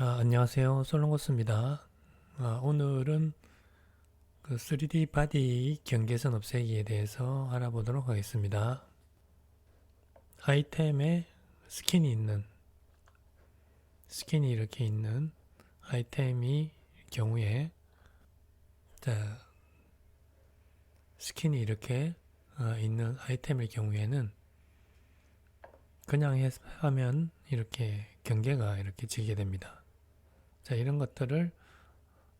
자, 안녕하세요. 솔롱고스입니다. 아, 오늘은 그 3D 바디 경계선 없애기에 대해서 알아보도록 하겠습니다. 아이템에 스킨이 있는, 스킨이 이렇게 있는 아이템이 경우에, 자, 스킨이 이렇게 어, 있는 아이템의 경우에는 그냥 해- 하면 이렇게 경계가 이렇게 지게 됩니다. 자, 이런 것들을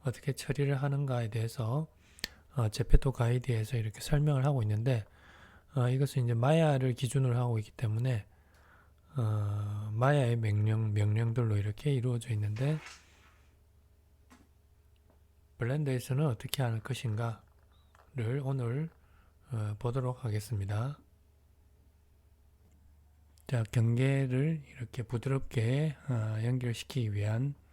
어떻게 처리를 하는가에 대해서 어, 제페토 가이드에서 이렇게 설명을 하고 있는데 어, 이것은 이제 마야를 기준으로 하고 있기 때문에 어, 마야의 명령 명령들로 이렇게 이루어져 있는데 블렌더에서는 어떻게 하는 것인가를 오늘 어, 보도록 하겠습니다. 자, 경계를 이렇게 부드럽게 어, 연결시키기 위한 어,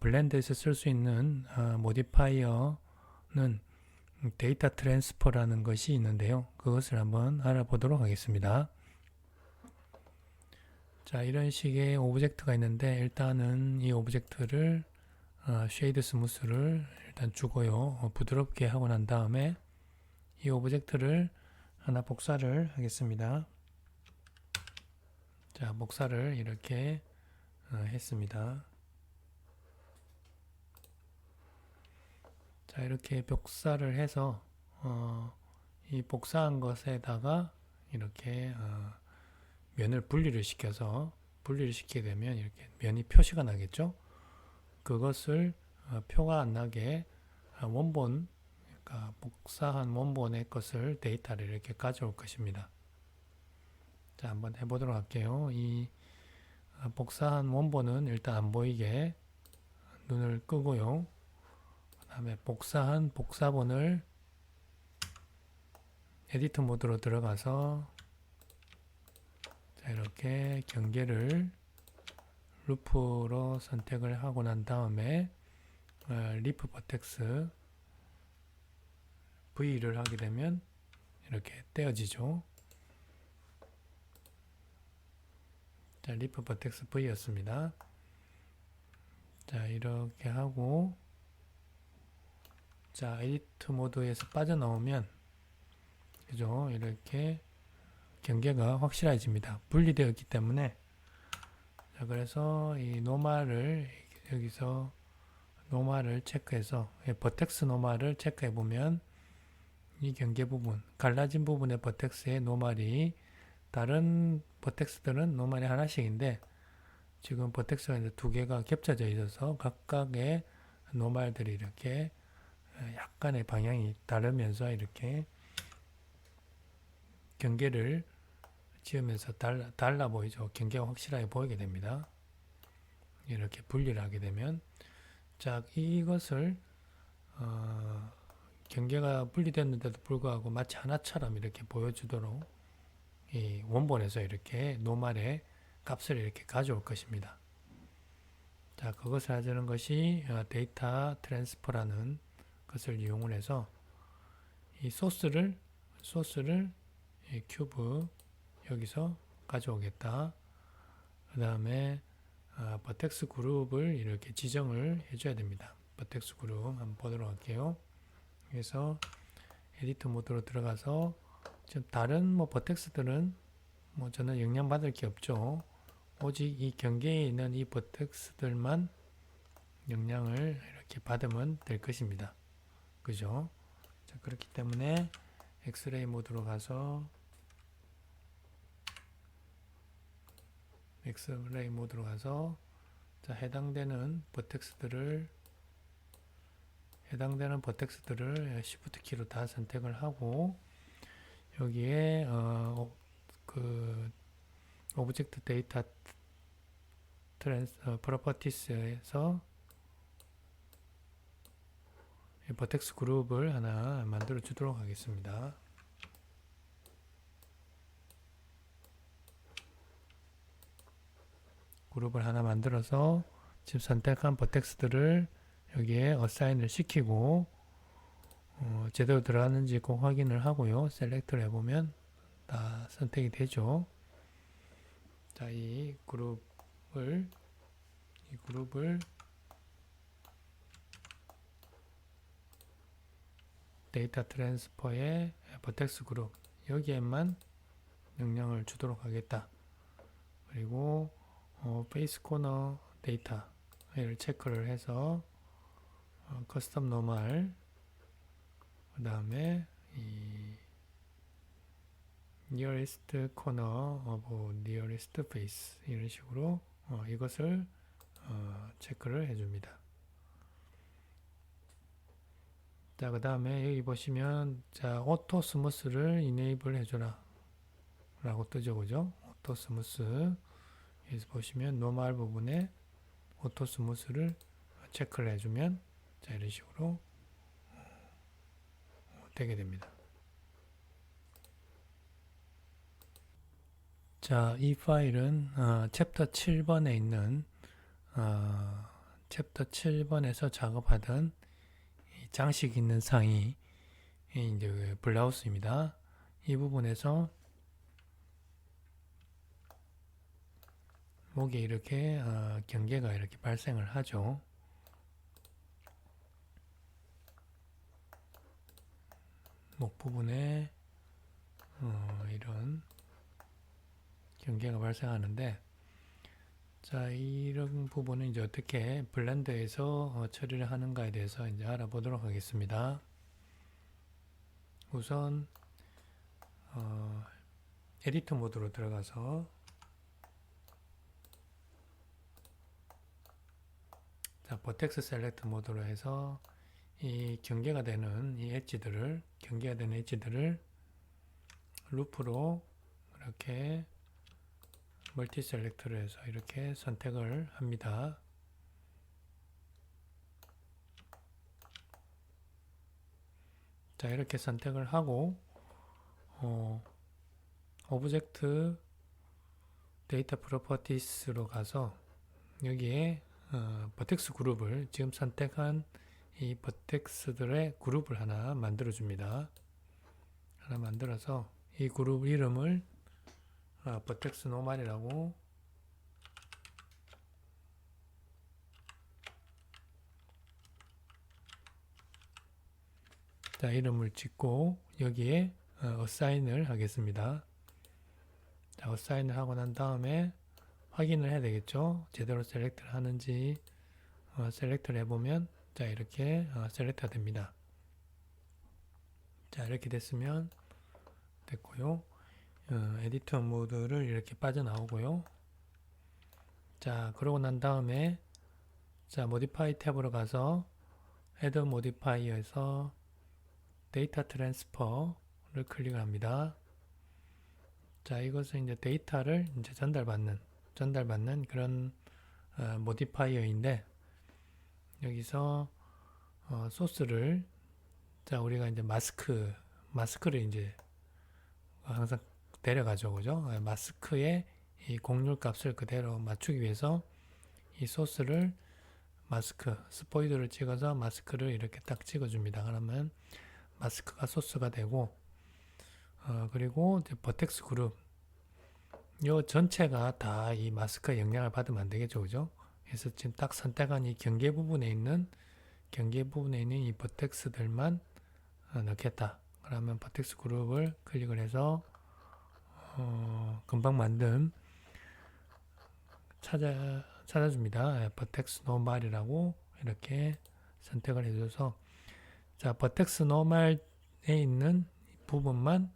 블렌드에서 쓸 수 있는 어, 모디파이어는 데이터 트랜스퍼라는 것이 있는데요. 그것을 한번 알아보도록 하겠습니다. 자, 이런 식의 오브젝트가 있는데 일단은 이 오브젝트를 어, 쉐이드 스무스를 일단 주고요. 어, 부드럽게 하고 난 다음에 이 오브젝트를 하나 복사를 하겠습니다. 자, 복사를 이렇게 어, 했습니다. 자, 이렇게 복사를 해서 어, 이 복사한 것에다가 이렇게 어, 면을 분리를 시켜서 분리를 시키게 되면 이렇게 면이 표시가 나겠죠? 그것을 어, 표가 안 나게 어, 원본 그러니까 복사한 원본의 것을 데이터를 이렇게 가져올 것입니다. 자, 한번 해보도록 할게요. 이 어, 복사한 원본은 일단 안 보이게 눈을 끄고요. 그 다음에 복사한 복사본을 에디트 모드로 들어가서 자, 이렇게 경계를 루프로 선택을 하고 난 다음에 어, 리프 버텍스 V를 하게 되면 이렇게 떼어지죠. 자, 리프 버텍스 V였습니다. 자, 이렇게 하고 자, 에디트 모드에서 빠져나오면 그죠? 이렇게 경계가 확실해집니다. 분리되었기 때문에 자, 그래서 이 노말을 여기서 노말을 체크해서 예, 버텍스 노말을 체크해 보면 이 경계 부분, 갈라진 부분의 버텍스의 노말이 다른 버텍스들은 노말이 하나씩인데 지금 버텍스가 이제 두 개가 겹쳐져 있어서 각각의 노말들이 이렇게 약간의 방향이 다르면서 이렇게 경계를 지으면서 달라, 달라 보이죠. 경계가 확실하게 보이게 됩니다. 이렇게 분리를 하게 되면 자 이것을 어, 경계가 분리됐는데도 불구하고 마치 하나처럼 이렇게 보여주도록 이 원본에서 이렇게 노말의 값을 이렇게 가져올 것입니다. 자 그것을 하자는 것이 어, 데이터 트랜스퍼라는 것을 이용을 해서 이 소스를 소스를 이 큐브 여기서 가져오겠다. 그 다음에 어, 버텍스 그룹을 이렇게 지정을 해줘야 됩니다. 버텍스 그룹 한번 보도록 할게요. 그래서 에디터 모드로 들어가서 지금 다른 뭐 버텍스들은 뭐 저는 영향 받을 게 없죠. 오직 이 경계에 있는 이 버텍스들만 영향을 이렇게 받으면 될 것입니다. 그죠? 자, 그렇기 때문에 엑스레이 모드로 가서 엑스레이 모드로 가서 자, 해당되는 버텍스들을 해당되는 버텍스들을 시프트 키로 다 선택을 하고 여기에 어, 그 오브젝트 데이터 트랜스 어, 프로퍼티스에서 이 버텍스 그룹을 하나 만들어 주도록 하겠습니다. 그룹을 하나 만들어서 지금 선택한 버텍스들을 여기에 어사인을 시키고 어, 제대로 들어갔는지 꼭 확인을 하고요. 셀렉트를 해보면 다 선택이 되죠. 자, 이 그룹을 이 그룹을 데이터 트랜스퍼의 버텍스 그룹 여기에만 명령을 주도록 하겠다. 그리고 어, 페이스 코너 데이터를 체크를 해서 어, 커스텀 노멀 그 다음에 이 nearest corner of nearest face 이런 식으로 어, 이것을 어, 체크를 해줍니다. 자, 그 다음에 여기 보시면 자, 오토 스무스를 이네이블 해줘라 라고 뜨죠, 그죠? 오토 스무스 여기서 보시면 노멀 부분에 오토 스무스를 체크를 해주면 자, 이런 식으로 어, 되게 됩니다. 자, 이 파일은 어, 챕터 7번에 있는 어, 챕터 7번에서 작업하던 이 장식 있는 이 이제 그 블라우스입니다. 이 부분에서 목에 이렇게 어, 경계가 이렇게 발생을 하죠. 목 부분에 어, 이런 경계가 발생하는데 자 이런 부분은 이제 어떻게 블렌더에서 어, 처리를 하는가에 대해서 이제 알아보도록 하겠습니다. 우선 어, 에디터 모드로 들어가서 자 버텍스 셀렉트 모드로 해서 이 경계가 되는 이 엣지들을 경계가 되는 엣지들을 루프로 이렇게 멀티 셀렉트를 해서 이렇게 선택을 합니다. 자 이렇게 선택을 하고 어, 오브젝트 데이터 프로퍼티스로 가서 여기에 어, 버텍스 그룹을 지금 선택한 이 버텍스들의 그룹을 하나 만들어 줍니다. 하나 만들어서 이 그룹 이름을 아, 버텍스 노말이라고 자 이름을 짓고 여기에 어, 어사인을 하겠습니다. 자 어사인을 하고 난 다음에 확인을 해야 되겠죠. 제대로 셀렉트를 하는지 어, 셀렉트를 해보면 자 이렇게 어, 셀렉트가 됩니다. 자 이렇게 됐으면 됐고요. 어, 에디터 모드를 이렇게 빠져나오고요. 자, 그러고 난 다음에 자, 모디파이 탭으로 가서 헤드 모디파이어에서 데이터 트랜스퍼를 클릭을 합니다. 자, 이것은 이제 데이터를 이제 전달받는 전달받는 그런 어, 모디파이어인데 여기서 어, 소스를 자, 우리가 이제 마스크 마스크를 이제 항상 데려가죠. 그죠? 예, 마스크의 이 공률 값을 그대로 맞추기 위해서 이 소스를 마스크, 스포이드를 찍어서 마스크를 이렇게 딱 찍어줍니다. 그러면 마스크가 소스가 되고, 어, 그리고 버텍스 그룹. 요 전체가 다 이 마스크의 영향을 받으면 안 되겠죠. 그죠? 그래서 지금 딱 선택한 이 경계 부분에 있는, 경계 부분에 있는 이 버텍스들만 어, 넣겠다. 그러면 버텍스 그룹을 클릭을 해서 어, 금방 만든 찾아 찾아줍니다. 버텍스 노말이라고 이렇게 선택을 해줘서 자 버텍스 노말에 있는 부분만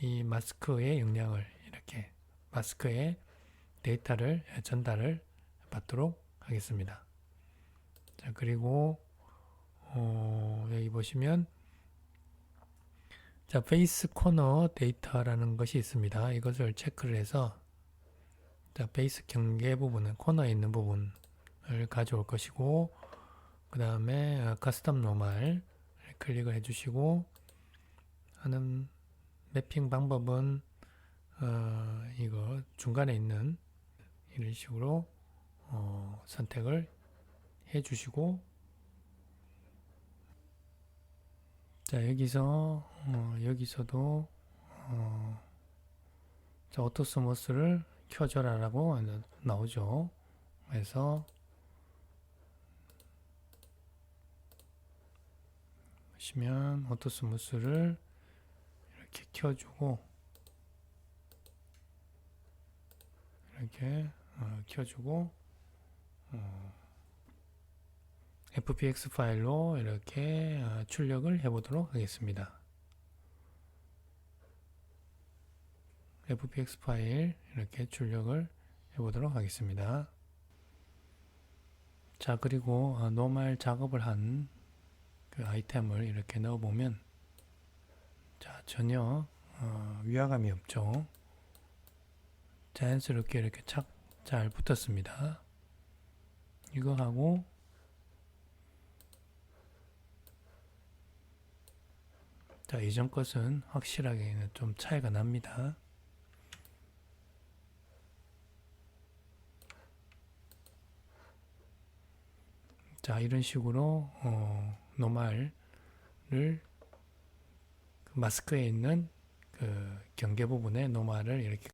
이 마스크의 영향을 이렇게 마스크의 데이터를 전달을 받도록 하겠습니다. 자 그리고 어, 여기 보시면 자, 베이스 코너 데이터라는 것이 있습니다. 이것을 체크를 해서 자, 베이스 경계 부분은 코너에 있는 부분을 가져올 것이고 그 다음에 커스텀 노멀 클릭을 해주시고 하는 매핑 방법은 어, 이거 중간에 있는 이런 식으로 어, 선택을 해주시고 자, 여기서, 어, 여기서도, 어, 자, 오토스모스를 켜줘라라고 나오죠. 그래서, 보시면, 오토스모스를 이렇게 켜주고, 이렇게, 어, 켜주고, 어, FPX 파일로 이렇게 어, 출력을 해 보도록 하겠습니다. FPX 파일 이렇게 출력을 해 보도록 하겠습니다. 자 그리고 어, 노말 작업을 한 그 아이템을 이렇게 넣어 보면 자 전혀 어, 위화감이 없죠. 자연스럽게 이렇게 착 잘 붙었습니다. 이거 하고 자 이전 것은 확실하게 좀 차이가 납니다. 자 이런 식으로 어, 노말을 그 마스크에 있는 그 경계 부분에 노말을 이렇게